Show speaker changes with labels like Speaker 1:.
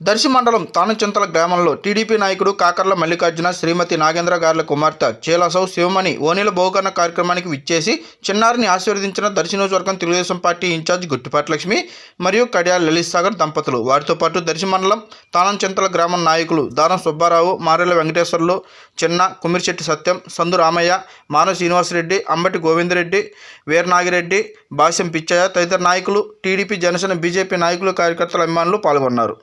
Speaker 1: దర్శి మండలం తానుచింతల గ్రామంలో టీడీపీ నాయకుడు కాకర్ల మల్లికార్జున శ్రీమతి నాగేంద్ర గార్ల కుమార్తె చేలాసౌ శివమణి ఓనీల బహుకరణ కార్యక్రమానికి విచ్చేసి చిన్నారిని ఆశీర్వదించిన దర్శి నియోజకవర్గం తెలుగుదేశం పార్టీ ఇన్ఛార్జ్ గుట్టిపాటి లక్ష్మి మరియు కడియాల లలిత్ సాగర్ దంపతులు. వారితో పాటు దర్శి మండలం తానంచింతల గ్రామం నాయకులు దారం సుబ్బారావు మారెల వెంకటేశ్వర్లు చిన్న కుమిరిశెట్టి సత్యం సందు రామయ్య మానవ శ్రీనివాసరెడ్డి అంబటి గోవిందరెడ్డి వీరనాగిరెడ్డి భాష్యం పిచ్చయ్య తదితర నాయకులు టీడీపీ జనసేన బీజేపీ నాయకులు కార్యకర్తల అభిమానులు పాల్గొన్నారు.